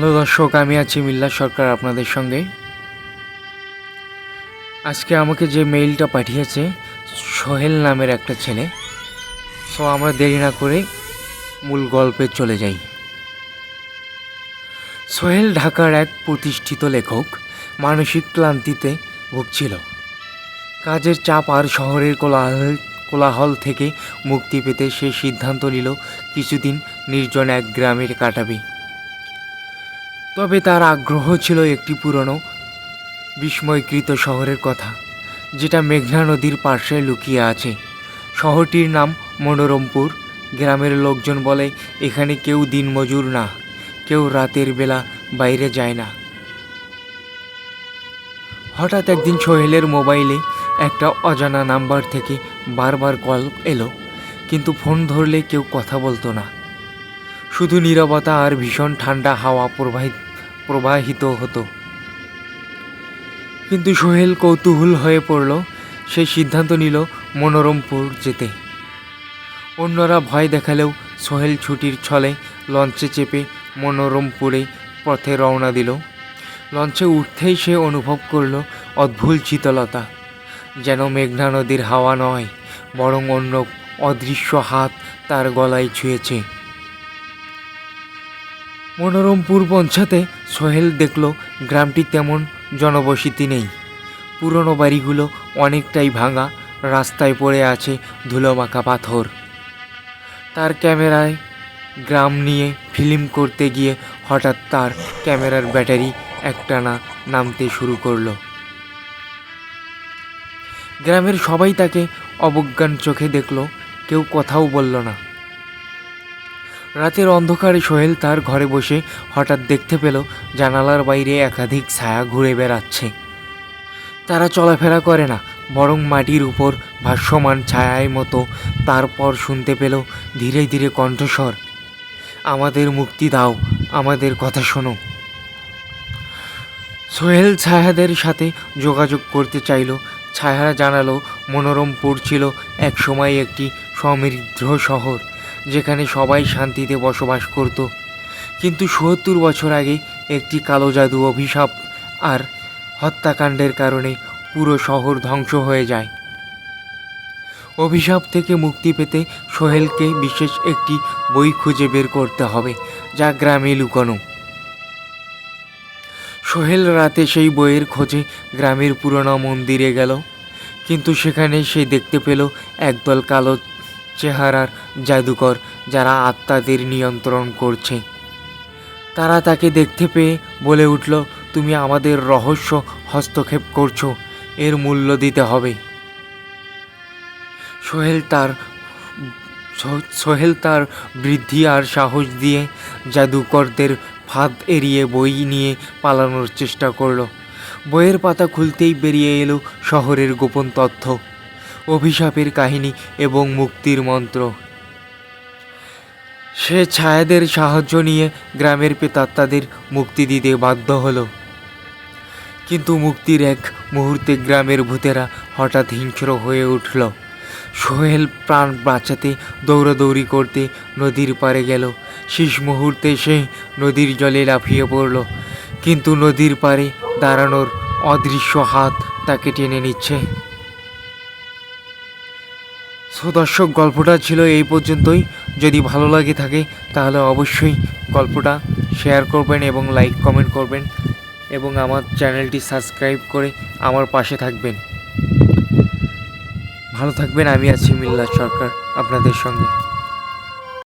দর্শক, আমি আছি মিল্লা সরকার আপনাদের সঙ্গে। আজকে আমাকে যে মেইলটা পাঠিয়েছে, সোহেল নামের একটা ছেলে সো আমরা দেরি না করে মূল গল্পে চলে যাই। সোহেল ঢাকার এক প্রতিষ্ঠিত লেখক মানসিক ক্লান্তিতে ভুগছিল। কাজের চাপ আর শহরের কোলাহল কোলাহল থেকে মুক্তি পেতে সে সিদ্ধান্ত নিল, কিছুদিন নির্জন এক গ্রামের কাটাবে। তবে তার আগ্রহ ছিল একটি পুরনো, বিস্ময়কৃত শহরের কথা, যেটা মেঘনা নদীর পার্শ্বে লুকিয়ে আছে। শহরটির নাম মনোরমপুর। গ্রামের লোকজন বলে, এখানে কেউ দিনমজুর না, কেউ রাতের বেলা বাইরে যায় না। হঠাৎ একদিন সোহেলের মোবাইলে একটা অজানা নাম্বার থেকে বারবার কল এলো, কিন্তু ফোন ধরলে কেউ কথা বলতো না। শুধু নীরবতা আর ভীষণ ঠান্ডা হাওয়া প্রবাহিত প্রবাহিত হতো। কিন্তু সোহেল কৌতূহল হয়ে পড়ল, সে সিদ্ধান্ত নিল মনোরমপুর যেতে। অন্যরা ভয় দেখালেও সোহেল ছুটির ছলে লঞ্চে চেপে মনোরমপুরে পথে রওনা দিল। লঞ্চে উঠতেই সে অনুভব করল অদ্ভুত শীতলতা, যেন মেঘনা নদীর হাওয়া নয়, বরং অন্য অদৃশ্য হাত তার গলায় ছুঁয়েছে। মনোরমপুর পৌঁছাতে সোহেল দেখল গ্রামটি তেমন জনবসতি নেই। পুরনো বাড়িগুলো অনেকটাই ভাঙা, রাস্তায় পড়ে আছে ধুলোমাখা পাথর। তার ক্যামেরায় গ্রাম নিয়ে ফিল্ম করতে গিয়ে হঠাৎ তার ক্যামেরার ব্যাটারি একটানা নামতে শুরু করল। গ্রামের সবাই তাকে অবজ্ঞান চোখে দেখল, কেউ কথাও বলল না। রাতের অন্ধকারে সোহেল তার ঘরে বসে হঠাৎ দেখতে পেল জানালার বাইরে একাধিক ছায়া ঘুরে বেড়াচ্ছে। তারা চলাফেরা করে না, বরং মাটির উপর ভাষ্যমান ছায়ায় মতো, তারপর শুনতে পেল ধীরে ধীরে কণ্ঠস্বর, আমাদের মুক্তি দাও, আমাদের কথা শোনো। সোহেল ছায়াদের সাথে যোগাযোগ করতে চাইল, ছায়ারা জানালো মনোরমপুর ছিল একসময় একটি সমৃদ্ধ শহর। যেখানে সবাই শান্তিতে বসবাস করত। কিন্তু সত্তর বছর আগে একটি কালো জাদু অভিশাপ আর হত্যাকাণ্ডের কারণে পুরো শহর ধ্বংস হয়ে যায়। অভিশাপ থেকে মুক্তি পেতে সোহেলকে বিশেষ একটি বই খুঁজে বের করতে হবে, যা গ্রামে লুকানো। সোহেল রাতে সেই বইয়ের খোঁজে গ্রামের পুরনো মন্দিরে গেল, কিন্তু সেখানে সে দেখতে পেল একদল কালো চেহারার জাদুকর যারা আত্মাদের নিয়ন্ত্রণ করছে। তারা তাকে দেখতে পেয়ে বলে উঠল, তুমি আমাদের রহস্য হস্তক্ষেপ করছ, এর মূল্য দিতে হবে। সোহেল তার সোহেল তার বৃদ্ধি আর সাহস দিয়ে জাদুকরদের ফাঁদ এড়িয়ে বই নিয়ে পালানোর চেষ্টা করল। বইয়ের পাতা খুলতেই বেরিয়ে এলো শহরের গোপন তথ্য। অভিশাপের কাহিনী এবং মুক্তির মন্ত্র। সে ছায়াদের সাহায্য নিয়ে গ্রামের পেতাত্তাদের মুক্তি দিতে বাধ্য হলো। কিন্তু মুক্তির এক মুহূর্তে গ্রামের ভূতেরা হঠাৎ হিংস্র হয়ে উঠল। সোহেল প্রাণ বাঁচাতে, দৌড়াদৌড়ি করতে নদীর পাড়ে গেল। শেষ মুহূর্তে সে নদীর জলে লাফিয়ে পড়ল। কিন্তু নদীর পাড়ে দাঁড়ানোর অদৃশ্য হাত তাকে টেনে নিচ্ছে। সো দর্শক গল্পটা ছিল এই পর্যন্তই। যদি ভালো লাগে থাকে, তাহলে অবশ্যই গল্পটা শেয়ার করবেন এবং লাইক কমেন্ট করবেন এবং আমার চ্যানেলটি সাবস্ক্রাইব করে আমার পাশে থাকবেন। ভালো থাকবেন, আমি আছি মিল্লা সরকার আপনাদের সঙ্গে।